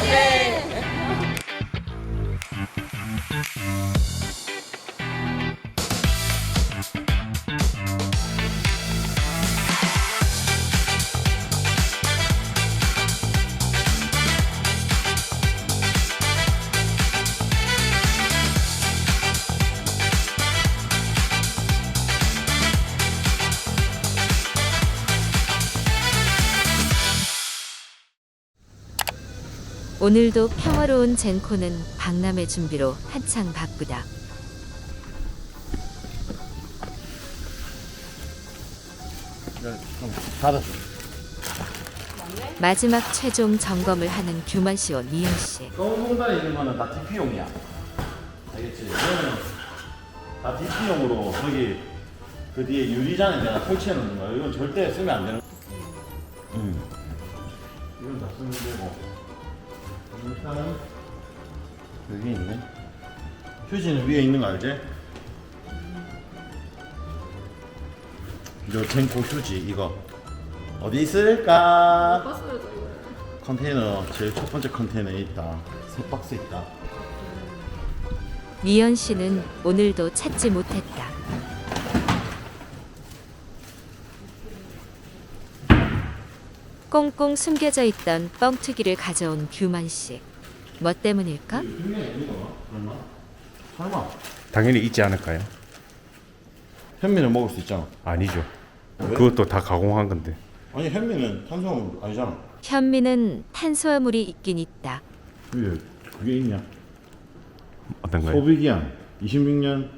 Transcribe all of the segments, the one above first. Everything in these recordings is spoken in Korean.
Good! 오늘도 평화로운 젠코는 박람회 준비로 한창 바쁘다. 닫았어. 마지막 최종 점검을 하는 규만 씨와 미연 씨. 검은 공단에 있는 거는 다 DP용이야. 알겠지? 이거는 다 DP용으로 거기 그 뒤에 유리잔에 내가 설치해 놓는 거야. 이건 절대 쓰면 안 되는. 음. 이건 다 쓰면 되고. 일단은 여기 있네. 휴지는 위에 있는 거 알지? 요 젠코 휴지 이거 어디 있을까? 봤어요 저 이거. 컨테이너 제일 첫 번째 컨테이너에 있다. 세 박스 있다. 미연 씨는 오늘도 찾지 못했다. 꽁꽁 숨겨져 있던 뻥튀기를 가져온 규만 씨. 뭐 때문일까? 설마 당연히 있지 않을까요? 현미는 먹을 수 있잖아. 아니죠. 왜? 그것도 다 가공한 건데. 아니 현미는 탄수화물 아니잖아. 현미는 탄수화물이 있긴 있다. 왜 그게 있냐? 어떤 거요? 소비 기한 26년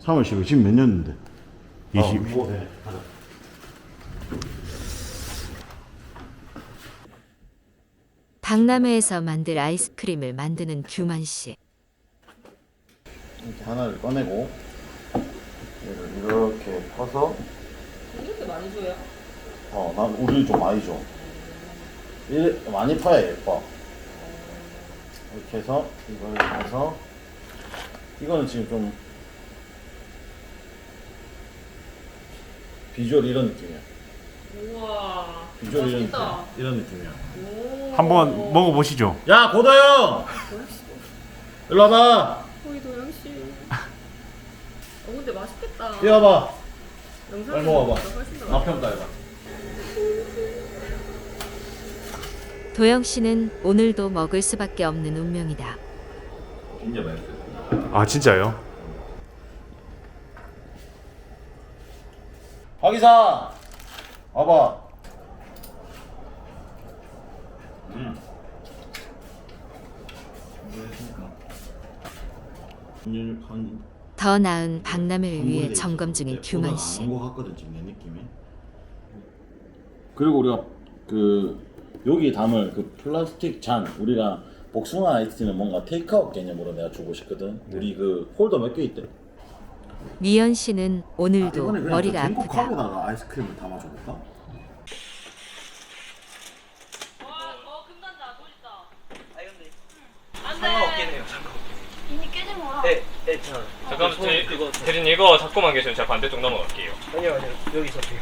3월 10일 지금 몇 년인데? 20. 어, 뭐 해? 가자. 박람회에서 만들 아이스크림을 만드는 규만 씨. 이렇게 하나를 꺼내고 얘를 이렇게 퍼서 이렇게 많이 줘요? 어, 난 우리는 좀 많이 줘. 이 많이 퍼야 예뻐. 이렇게 해서 이걸 해서 이거는 지금 좀 비주얼 이런 느낌이야. 우와. 이런 느낌. 맛있다. 이런 느낌이야. 오. 한번 먹어보시죠. 야 고다영, 일로 와봐. 거의 도영 씨. 어 근데 맛있겠다. 뛰 와봐. 영상에서 빨리 먹어봐. 먹으니까 훨씬 더앞 평가 해봐. 도영 씨는 오늘도 먹을 수밖에 없는 운명이다. 진짜 맛있어. 아 진짜요? 박이사, 와봐. 음. 더 나은 박람회를 위해 점검 중인 규만 씨. 안것 같거든 지금 내 느낌이. 그리고 우리가 그 여기 담을 그 플라스틱 잔 우리가 복숭아 아이스티는 뭔가 테이크아웃 개념으로 내가 주고 싶거든. 우리 그 홀더 몇 개 있대. 미연 씨는 오늘도 머리가 아프다. 컵에다가 아이스크림을 담아줘볼까? 와, 어 금단자 멋있다. 아니 근데 안 상관없긴 돼. 해요. 상관없긴. 이미 깨진 거라. 네, 네, 저. 잠깐만, 손 저, 이거 대리님 이거 잡고만 계시면 제가 반대쪽 넘어갈게요. 아니요, 아니요. 여기 있었어요.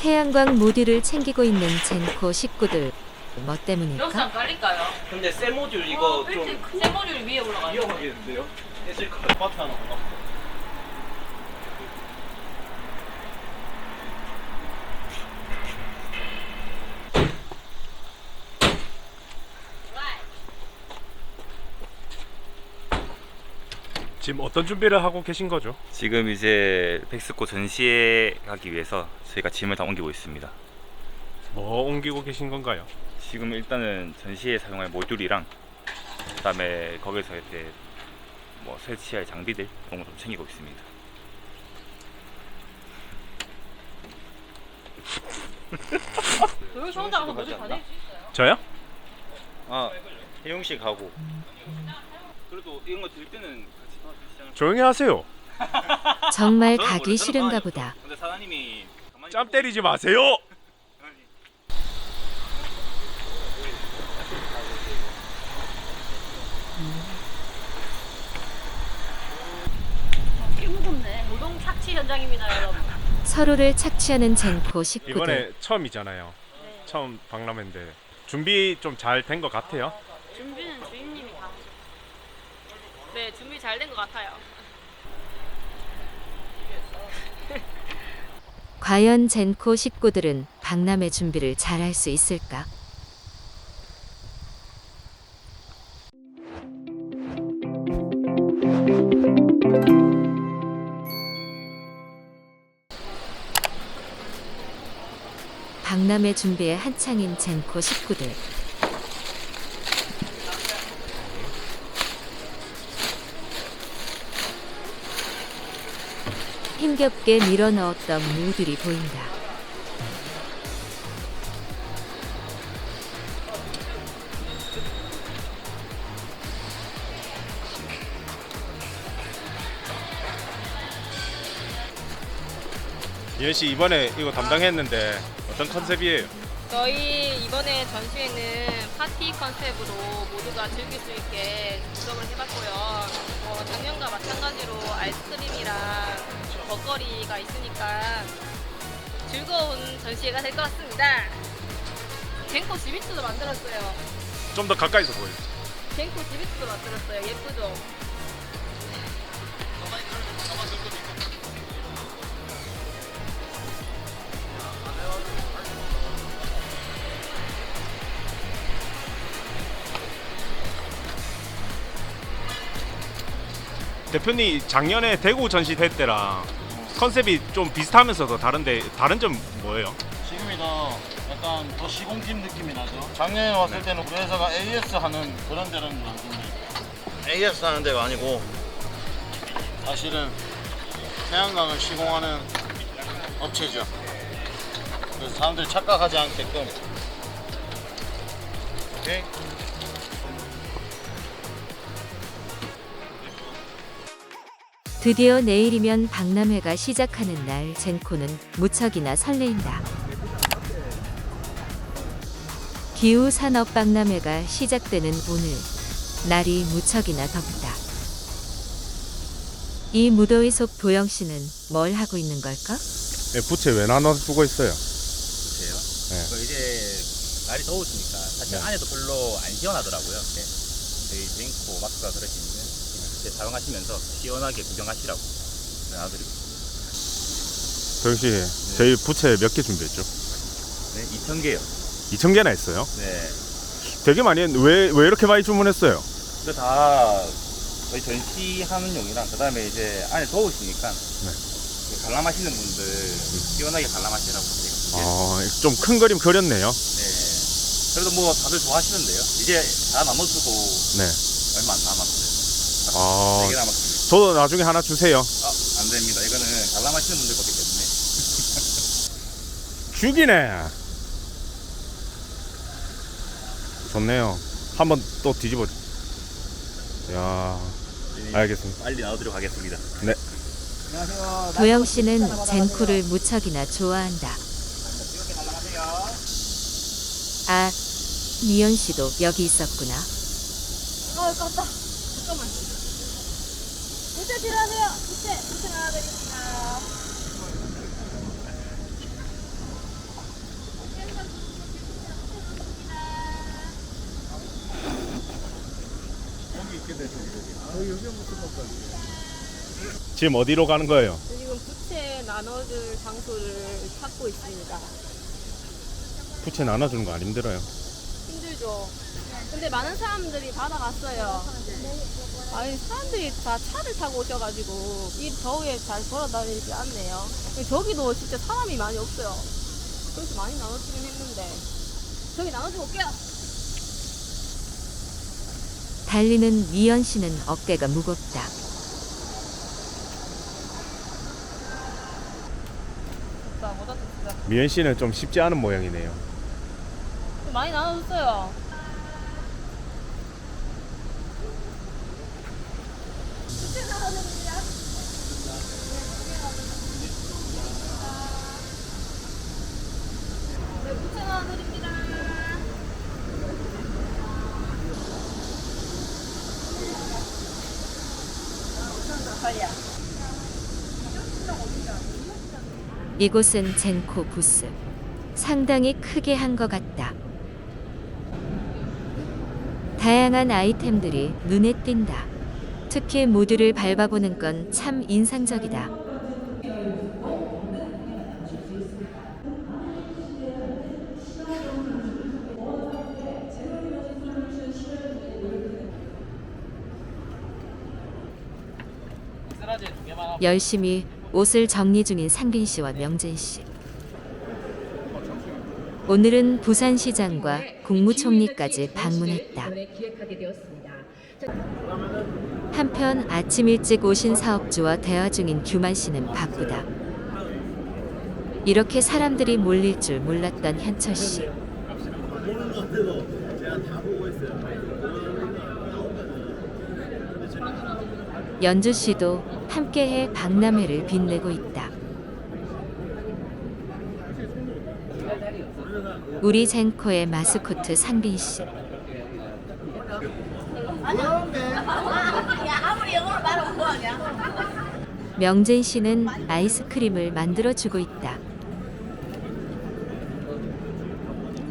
태양광 모듈을 챙기고 있는 젠코 식구들. 뭐 여기서 때문일까? 안 깔릴까요? 근데 셀 모듈 이거 어, 좀 빌트 새 모듈 위에 올라가요. 위험하겠는데요? 깨질 것 같아. 파트 하나 더. 지금 어떤 준비를 하고 계신 거죠? 지금 이제 백스코 전시회 가기 위해서 저희가 짐을 다 옮기고 있습니다. 뭐 옮기고 계신 건가요? 지금 일단은 전시회에 사용할 모듈이랑 그다음에 거기서 이제 뭐 설치할 장비들 이런 거 좀 챙기고 있습니다. 도영 씨 혼자 가서 모듈 다낼수 있어요? 저요? 아, 혜용 씨 가고. 그래도 이런 거 들 때는 같이. 조용히 하세요. 정말 가기 싫은가 보다. 근데 사장님이 가만히 짬 때리지 마세요. 꽤 무겁네. 노동 착취 현장입니다, 여러분. 서로를 착취하는 젠코 식구들. 이번에 처음이잖아요. 처음 박람회인데 준비 좀 잘 된 것 같아요. 준비는. 네, 준비 잘 된 것 같아요. 과연 젠코 식구들은 박람회 준비를 잘 할 수 있을까? 박람회 준비에 한창인 젠코 식구들. 힘겹게 밀어넣었던 무들이 보인다. 예은 씨 이번에 이거 담당했는데 어떤 컨셉이에요? 저희 이번에 전시회는 파티 컨셉으로 모두가 즐길 수 있게 구성을 해봤고요. 어, 작년과 마찬가지로 아이스크림이랑 먹거리가 있으니까 즐거운 전시회가 될 것 같습니다. 젠코 지비츠도 만들었어요. 좀 더 가까이서 보여요. 젠코 지비츠도 만들었어요. 예쁘죠? 대표님 작년에 대구 전시 회 때랑 컨셉이 좀 비슷하면서도 다른데 다른 점 뭐예요? 지금이 더 약간 더 시공팀 느낌이 나죠. 작년에 왔을 때는 우리 회사가 AS 하는 그런 데는 많던데 AS 하는 데가 아니고 사실은 태양광을 시공하는 업체죠. 그래서 사람들이 착각하지 않게끔 오케이? 드디어 내일이면 박람회가 시작하는 날 젠코는 무척이나 설레인다. 기후 산업 박람회가 시작되는 오늘 날이 무척이나 덥다. 이 무더위 속 도영 씨는 뭘 하고 있는 걸까? 네, 부채 왜 나눠 두고 있어요? 보세요. 네. 그 이제 날이 더우시니까 사실 네. 안에도 별로 안 시원하더라고요. 네. 저희 뱅코 마크가 그러시는 이제 사용하시면서 시원하게 구경하시라고 나눠드리고 도영 씨, 저희 부채 몇 개 준비했죠? 네, 2,000개요. 2천 개나 했어요. 네. 되게 많이 했는데 왜, 왜 이렇게 많이 주문했어요? 이거 다 저희 전시하는 용이랑 그 다음에 이제 안에 더우시니까 그 관람하시는 분들 시원하게 관람하시라고 저희가 아, 좀 큰 그림 그렸네요. 네. 그래도 뭐 다들 좋아하시는데요. 이제 다 나눠주고 네. 얼마 안 남았어요. 아, 4개 남았습니다. 저도 나중에 하나 주세요. 아, 안 됩니다. 이거는 관람하시는 분들 거기 때문에. 죽이네. 좋네요. 한번 또 뒤집어. 야, 알겠습니다. 빨리 나눠드리도록 하겠습니다. 도영 씨는 젠코를 무척이나 좋아한다. 아, 미연 씨도 여기 있었구나. 아, 깜짝. 잠깐만. 부채 필요하세요. 부채, 부채 나와드립니다. 지금 어디로 가는 거예요? 지금 부채 나눠줄 장소를 찾고 있습니다. 부채 나눠주는 거 안 힘들어요. 힘들죠. 근데 많은 사람들이 받아갔어요. 아니 사람들이 다 차를 타고 오셔가지고 이 더위에 잘 걸어다니지 않네요. 저기도 진짜 사람이 많이 없어요. 그래서 많이 나눠주긴 했는데 저기 나눠주고 올게요. 달리는 미연 씨는 어깨가 무겁다. 미연 씨는 좀 쉽지 않은 모양이네요. 좀 많이 나눠줬어요. 이곳은 젠코 부스. 상당히 크게 한 것 같다. 다양한 아이템들이 눈에 띈다. 특히 모듈을 밟아보는 건 참 인상적이다. 열심히 옷을 정리 중인 상빈 씨와 명진 씨. 오늘은 부산시장과 국무총리까지 방문했다. 한편 아침 일찍 오신 사업주와 대화 중인 규만 씨는 바쁘다. 이렇게 사람들이 몰릴 줄 몰랐던 현철 씨. 연주 씨도 함께해 박람회를 빛내고 있다. 우리 젠코의 마스코트 상빈 씨. 명진 씨는 아이스크림을 만들어 주고 있다.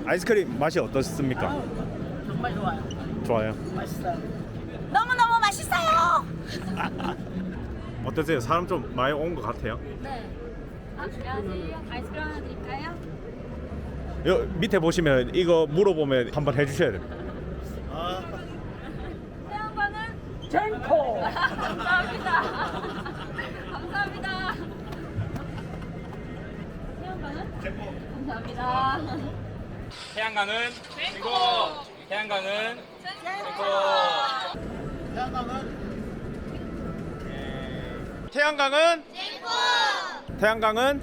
아이스크림 맛이 어떻습니까? 정말 좋아요. 좋아요. 맛있어요. 너무 너무 맛있어요. 어떠세요? 사람 좀 많이 온 것 같아요. 네. 아, 안녕하세요. 아이스크림 하나 드릴까요? 여 밑에 보시면 이거 물어보면 한번 해주셔야 됩니다. 태양광은 젠코. 감사합니다. 감사합니다. 태양광은 젠코. 감사합니다. 태양광은 최고. 태양광은 최고. 태양광은 태양광은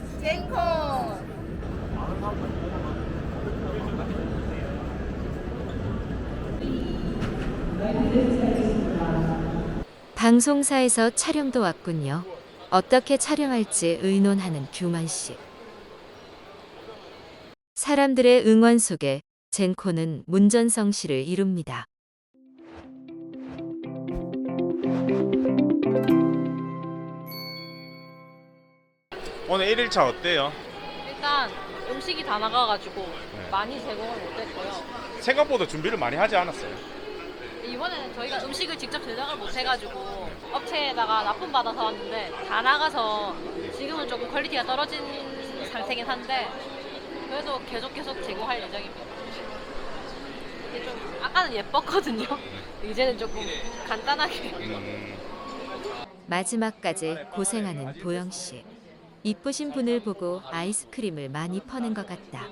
방송사에서 촬영도 왔군요. 어떻게 촬영할지 의논하는 규만 씨. 사람들의 응원 속에 젠코는 문전성 씨를 이룹니다. 오늘 1일차 어때요? 일단 음식이 다 나가가지고 많이 제공을 못했고요. 생각보다 준비를 많이 하지 않았어요. 이번에는 저희가 음식을 직접 제작을 못 해가지고 업체에다가 납품 받아서 왔는데 다 나가서 지금은 조금 퀄리티가 떨어진 상태긴 한데 그래도 계속 계속 제공할 예정입니다. 이게 좀 아까는 예뻤거든요. 이제는 조금 간단하게. 마지막까지 고생하는 보영 씨. 이쁘신 분을 보고 아이스크림을 많이 퍼는 것 같다.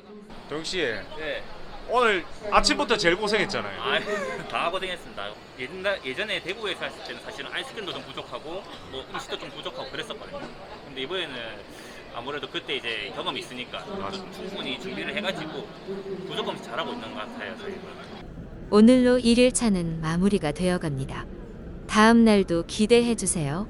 씨, 네. 오늘 아침부터 제일 고생했잖아요. 아, 다 고생했습니다. 예전, 예전에 대구에서 했을 때는 사실은 아이스크림도 좀 부족하고 뭐 음식도 좀 부족하고 그랬었거든요. 근데 이번에는 아무래도 그때 이제 경험이 있으니까 좀 충분히 준비를 해가지고 부족 없이 잘하고 있는 것 같아요. 오늘로 1일차는 마무리가 되어 갑니다. 다음 날도 기대해 주세요.